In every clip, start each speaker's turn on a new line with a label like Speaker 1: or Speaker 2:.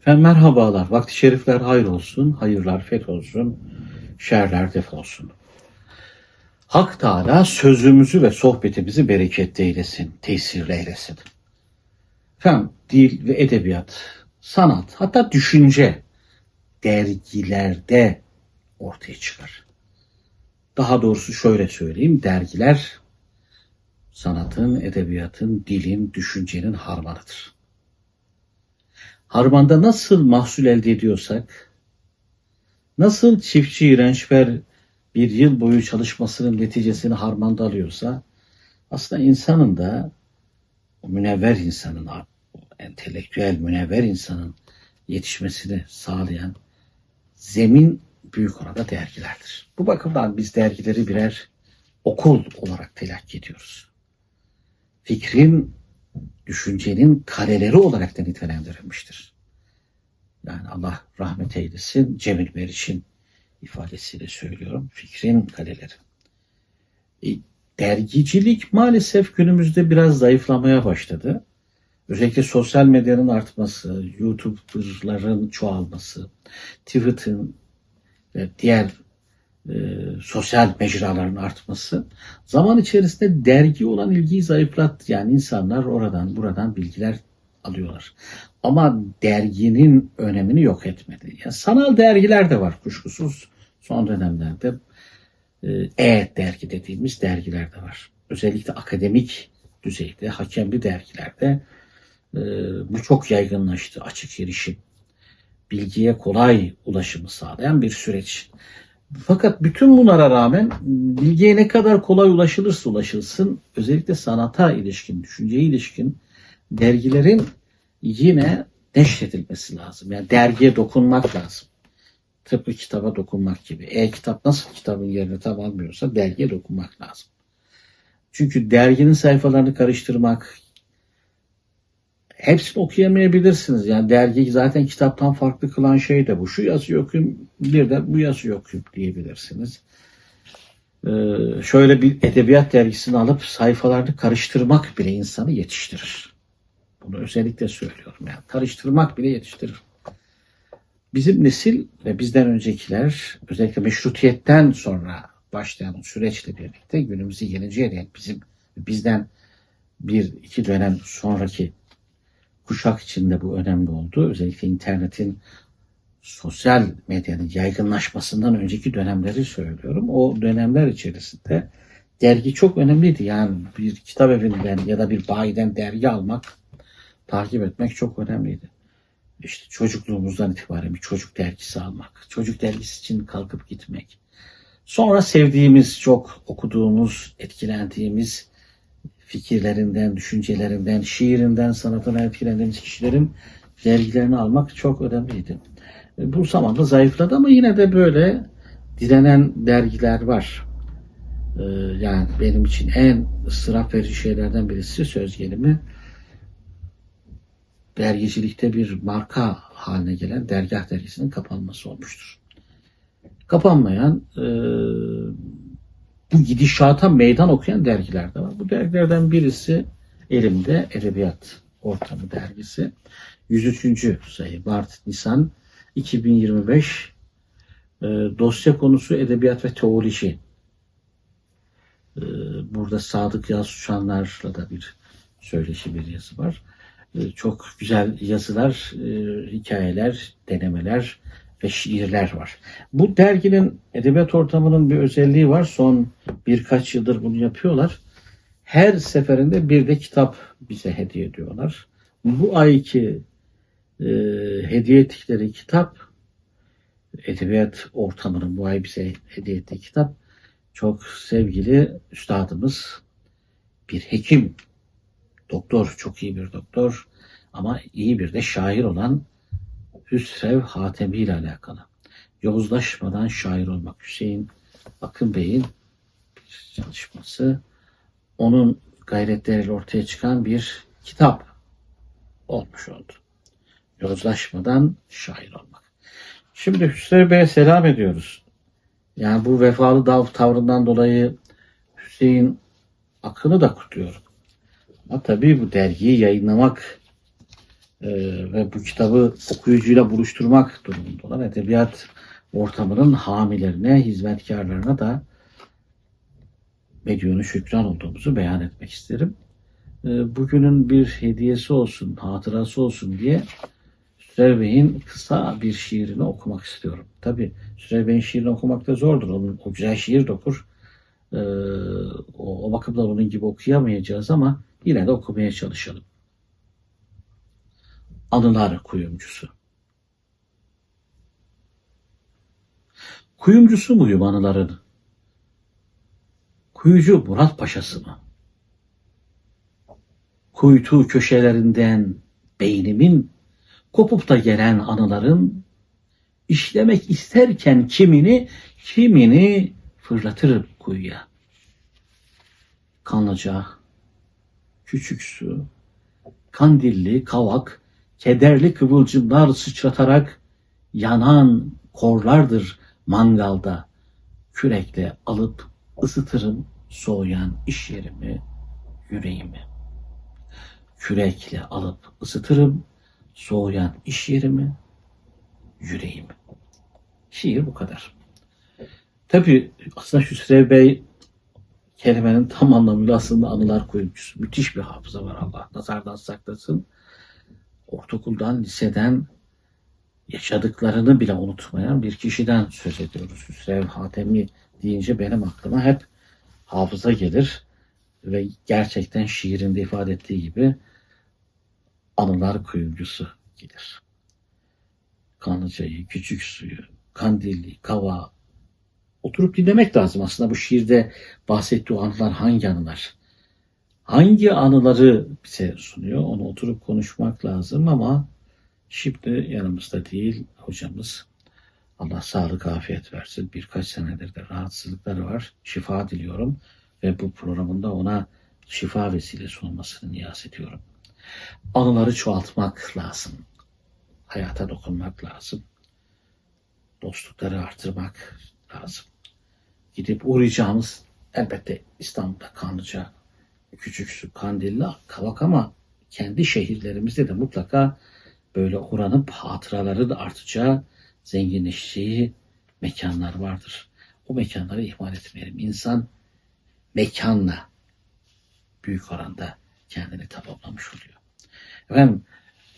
Speaker 1: Efendim merhabalar. Vakti şerifler hayır olsun, hayırlar feth olsun, şerler def olsun. Hak Teala sözümüzü ve sohbetimizi bereketli eylesin, tesirli eylesin. Efendim dil ve edebiyat, sanat, hatta düşünce dergilerde ortaya çıkar. Daha doğrusu şöyle söyleyeyim, dergiler sanatın, edebiyatın, dilin, düşüncenin harmanıdır. Harmanda nasıl mahsul elde ediyorsak, nasıl çiftçi iğrençber bir yıl boyu çalışmasının neticesini harmanda alıyorsa, aslında insanın da o münevver insanın, o entelektüel münevver insanın yetişmesini sağlayan zemin büyük oranda dergilerdir. Bu bakımdan biz dergileri birer okul olarak telakki ediyoruz. Fikrin düşüncenin kareleri olarak da nitelendirilmiştir. Yani Allah rahmet eylesin Cemil Meriç'in ifadesiyle söylüyorum. Fikrin kaleleri. E, dergicilik maalesef günümüzde biraz zayıflamaya başladı. Özellikle sosyal medyanın artması, YouTuber'ların çoğalması, Twitter'ın ve diğer e, sosyal mecraların artması zaman içerisinde dergi olan ilgiyi zayıflattı. Yani insanlar oradan buradan bilgiler alıyorlar. Ama derginin önemini yok etmedi. Yani sanal dergiler de var kuşkusuz. Son dönemlerde e, e-dergi dediğimiz dergiler de var. Özellikle akademik düzeyde, hakemli dergilerde e, bu çok yaygınlaştı. Açık erişim, bilgiye kolay ulaşımı sağlayan bir süreç. Fakat bütün bunlara rağmen bilgiye ne kadar kolay ulaşılırsa ulaşılsın özellikle sanata ilişkin, düşünceye ilişkin dergilerin yine neşredilmesi lazım. Yani dergiye dokunmak lazım. Tıpkı kitaba dokunmak gibi. E-kitap nasıl kitabın yerini tam almıyorsa dergiye dokunmak lazım. Çünkü derginin sayfalarını karıştırmak, hepsini okuyamayabilirsiniz. Yani dergi zaten kitaptan farklı kılan şey de bu. Şu yazıyı okuyun, bir de bu yazıyı okuyun diyebilirsiniz. Ee, şöyle bir edebiyat dergisini alıp sayfalarını karıştırmak bile insanı yetiştirir. Bunu özellikle söylüyorum. Yani karıştırmak bile yetiştirir. Bizim nesil ve bizden öncekiler özellikle meşrutiyetten sonra başlayan süreçle birlikte günümüze gelinceye dek bizim bizden bir iki dönem sonraki kuşak içinde bu önemli oldu. Özellikle internetin sosyal medyanın yaygınlaşmasından önceki dönemleri söylüyorum. O dönemler içerisinde dergi çok önemliydi. Yani bir kitap evinden ya da bir bayiden dergi almak, takip etmek çok önemliydi. İşte çocukluğumuzdan itibaren bir çocuk dergisi almak, çocuk dergisi için kalkıp gitmek. Sonra sevdiğimiz, çok okuduğumuz, etkilendiğimiz fikirlerinden, düşüncelerinden, şiirinden, sanatına etkilendiğimiz kişilerin dergilerini almak çok önemliydi. E, Bu zamanda zayıfladı ama yine de böyle direnen dergiler var. E, Yani benim için en ıstırap verici şeylerden birisi söz gelimi dergicilikte bir marka haline gelen Dergah Dergisi'nin kapanması olmuştur. Kapanmayan e, bu gidişata meydan okuyan dergiler de var. Bu dergilerden birisi elimde Edebiyat Ortamı dergisi. 103. sayı Mart Nisan 2025 e, dosya konusu edebiyat ve teoloji. E, burada Sadık Yaz Uçanlar'la da bir söyleşi bir yazı var. E, çok güzel yazılar, e, hikayeler, denemeler şiirler var. Bu derginin edebiyat ortamının bir özelliği var. Son birkaç yıldır bunu yapıyorlar. Her seferinde bir de kitap bize hediye ediyorlar. Bu ayki e, hediye ettikleri kitap edebiyat ortamının bu ay bize hediye ettiği kitap çok sevgili üstadımız bir hekim doktor çok iyi bir doktor ama iyi bir de şair olan Hüsrev Hatemi ile alakalı. Yozlaşmadan şair olmak Hüseyin Akın Bey'in çalışması. Onun gayretleriyle ortaya çıkan bir kitap olmuş oldu. Yozlaşmadan şair olmak. Şimdi Hüsrev Bey'e selam ediyoruz. Yani bu vefalı dav tavrından dolayı Hüseyin Akın'ı da kutluyorum. Ama tabii bu dergiyi yayınlamak e, ve bu kitabı okuyucuyla buluşturmak durumundalar. Edebiyat ortamının hamilerine, hizmetkarlarına da medyonu şükran olduğumuzu beyan etmek isterim. E, bugünün bir hediyesi olsun, hatırası olsun diye Süreyya Bey'in kısa bir şiirini okumak istiyorum. Tabi Süreyya Bey'in şiirini okumak da zordur. Onun, o güzel şiir de okur. Ee, o, o bakımdan onun gibi okuyamayacağız ama yine de okumaya çalışalım. Anılar kuyumcusu. Kuyumcusu muyum anıların? Kuyucu Murat Paşası mı? Kuytu köşelerinden beynimin kopup da gelen anıların işlemek isterken kimini kimini fırlatırım kuyuya. Kanlıca, küçük su, kandilli, kavak, kederli kıvılcımlar sıçratarak yanan korlardır mangalda. Kürekle alıp ısıtırım soğuyan iş yerimi, yüreğimi. Kürekle alıp ısıtırım soğuyan iş yerimi, yüreğimi. Şiir bu kadar. Tabii aslında Hüsrev Bey kelimenin tam anlamıyla aslında anılar kuyumcusu. Müthiş bir hafıza var Allah nazardan saklasın. Ortaokuldan, liseden yaşadıklarını bile unutmayan bir kişiden söz ediyoruz. Hüsrev Hatemi deyince benim aklıma hep hafıza gelir ve gerçekten şiirinde ifade ettiği gibi anılar kuyumcusu gelir. Kanlıcayı, küçük suyu, kandilli, kava oturup dinlemek lazım aslında bu şiirde bahsettiği anılar hangi anılar? Hangi anıları bize sunuyor? Onu oturup konuşmak lazım ama şimdi yanımızda değil hocamız. Allah sağlık afiyet versin. Birkaç senedir de rahatsızlıkları var. Şifa diliyorum ve bu programında ona şifa vesilesi olmasını niyaz ediyorum anıları çoğaltmak lazım. Hayata dokunmak lazım. Dostlukları artırmak lazım. Gidip uğrayacağımız elbette İstanbul'da Kanlıca, Küçük Kandilli, Kavak ama kendi şehirlerimizde de mutlaka böyle uğranıp hatıraları da artacağı, zenginleşeceği mekanlar vardır. O mekanları ihmal etmeyelim. İnsan mekanla büyük oranda kendini tamamlamış oluyor. Efendim,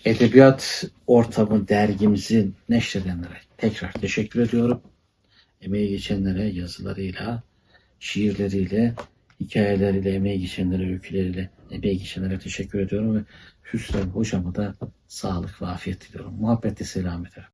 Speaker 1: Edebiyat Ortamı dergimizi neşredenlere tekrar teşekkür ediyorum. Emeği geçenlere yazılarıyla, şiirleriyle, hikayeleriyle, emeği geçenlere, öyküleriyle, emeği geçenlere teşekkür ediyorum ve Hüsrev hocama da sağlık ve afiyet diliyorum. Muhabbetle selam ederim.